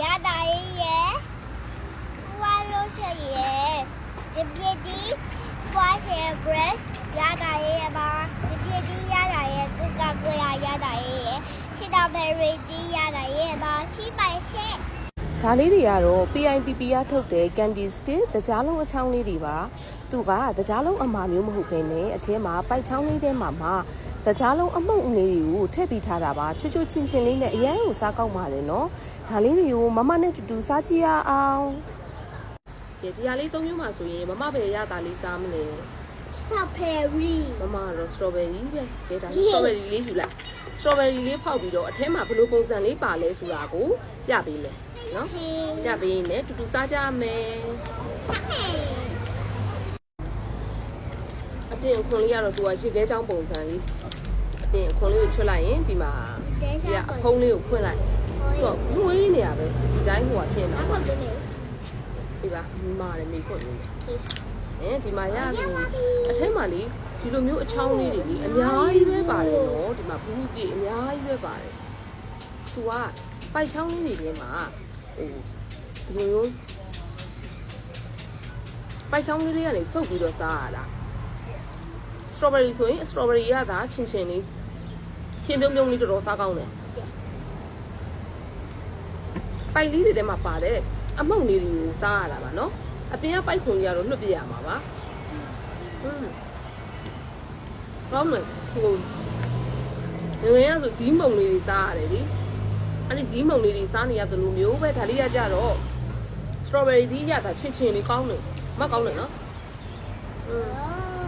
ရတာရဲ့ရဲ့ဟိုကလို့ချက်ရဲ့ဒီပြည့်ဒီဟိုကဆက် grass ရတာရဲ့ပါဒီပြည့်ဒီရတာရဲ့ကကကရရတာရဲ့စတော်ဘယ်ရီဒီရတာရဲ့ပါရှိပါရှက်ဒါလေးတွေကတော့ PIPP ရထုတ်တဲ့ candy stick တကြားလုံးအချောင်းလေးတွေပါသူကတကြားလုံးအမာမျိုးမဟုတ်ဘဲနဲ့အထဲမှာပိုက်ချောင်းလေးထဲမှာမှ တကြားလုံးအမှုန့်လေးတွေကိုထည့်ပြီးထားတာပါချွတ်ချွတ်ချင်းချင်းလေးနဲ့အရန်ကိုစားကောက်ပါတယ်နော်ဒါလေးတွေကိုမမနဲ့တူတူစားကြည့်ရအောင်ဒီဒီဟာလေးသုံးမျိုးမှဆိုရင်မမပဲရတာလေးစားမလဲစတော်ဘယ်ရီမမကတော့ strawberry ပဲဒါဒါ strawberry လေးယူလိုက် strawberry လေးဖောက်ပြီးတော့အထဲမှာဘယ်လိုပုံစံလေးပါလဲဆိုတာကိုပြပေးမယ်နော်ဟင်းကြပေးရင်လည်းတူတူစားကြမယ် အပြင်ခွန်လေးကတော့သူကရေခဲချောင်းပုံစံလေးအပြင်ခွန်လေးကိုချွတ်လိုက်ရင်ဒီမှာတဲဒီစားကအဖုံးလေးကိုဖွင့်လိုက်သူကမွေးနေရပဲဒီတိုင်းဟိုကဖြစ်နေအတော့ဖေကလေဒီပါမာတယ်မိခွင့်နေတယ်အဲဒီမှာရပြီအထိတ်မှာလေဒီလိုမျိုးအချောင်းလေးတွေလေအများကြီးပဲပါတယ်နော်ဒီမှာဘူးပြေအများကြီးပဲပါတယ်သူကပိုက်ချောင်းလေးတွေထဲမှာဟိုဒီလိုမျိုးပိုက်ချောင်းလေးလေးကနေဖုတ်ပြီးတော့စားရတာ strawberry ဆိုရင် strawberry ရတာချင်းချင်းလေးချင်းပြုံးပြုံးလေးတော်တော်စားကောင်းတယ်ပိုက်လေးတွေထဲမှာပါတယ်အမှုန့်လေးတွေကိုစားရတာပါနော်အပြင်ကပိုက်ခွန်ကြီးကတော့လွတ်ပြရမှာပါဟွန်းကောင်းတယ်ဟိုငယ်ငယ်ကဆိုဇီးမုံလေးတွေစားရတယ်လေအဲ့ဒီဇီးမုံလေးတွေစားနေရတယ်လို့မျိုးပဲဒါလေးကကြတော့ strawberry ဒီရတာချင်းချင်းလေးကောင်းတယ်မကောင်းတယ်နော်อืม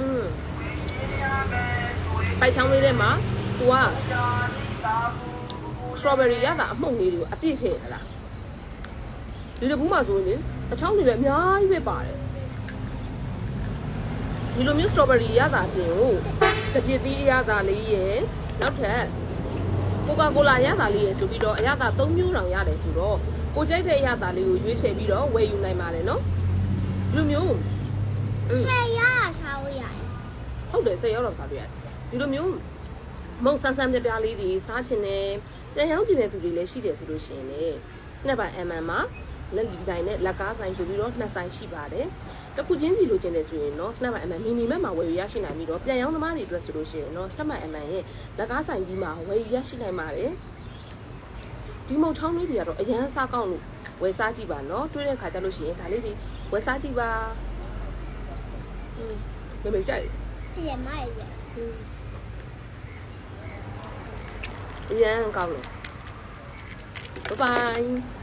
อืมပိုက်ချောင်းလေးထဲမှာသူက strawberry ရတာအမှုန့်လေးတွေကိုအပြည့်ထည့်ရလားဒီလိုဘူးမှာဆိုရင်အချောင်းတွေလည်းအများကြီးပဲပါတယ်ဒီလိုမျိုး strawberry ရတာအပြင်ကိုစပစ်သီးရတာလေးရယ်နောက်ထပ် Coca Cola ရတာလေးရယ်ဆိုပြီးတော့အရသာ၃မျိုးတောင်ရတယ်ဆိုတော့ကိုကြိုက်တဲ့အရသာလေးကိုရွေးချယ်ပြီးတော့ဝယ်ယူနိုင်ပါတယ်နော်ဒီလိုမျိုးဆယ်ရ ဟုတ်တယ်စိတ်ရောက်တော့စားပြရတယ်ဒီလိုမျိုးမုံဆန်းဆန်းပြပြလေးတွေစားချင်တယ်ပြန်ရောင်းချင်တဲ့သူတွေလည်းရှိတယ်ဆိုလို့ရှိရင်လေ snap by mm မှာလက်ဒီဇိုင်းနဲ့လက်ကားဆိုင်ဆိုပြီးတော့နှစ်ဆိုင်ရှိပါတယ်တစ်ခုချင်းစီလိုချင်တယ်ဆိုရင်တော့ snap by mm မီနီမက်မှာဝယ်ယူရရှိနိုင်ပြီးတော့ပြန်ရောင်းသမားတွေအတွက်ဆိုလို့ရှိရင်တော့ snap by mm ရဲ့လက်ကားဆိုင်ကြီးမှာဝယ်ယူရရှိနိုင်ပါတယ်ဒီမုံချောင်းလေးတွေကတော့အရန်စားကောင်းလို့ဝယ်စားကြည့်ပါနော်တွေးတဲ့ခါကျလို့ရှိရင်ဒါလေးတွေဝယ်စားကြည့်ပါอืมမမေကြိုက် ပြရမရရအရန်ကောင်းတယ်ဘိုင်ဘိုင်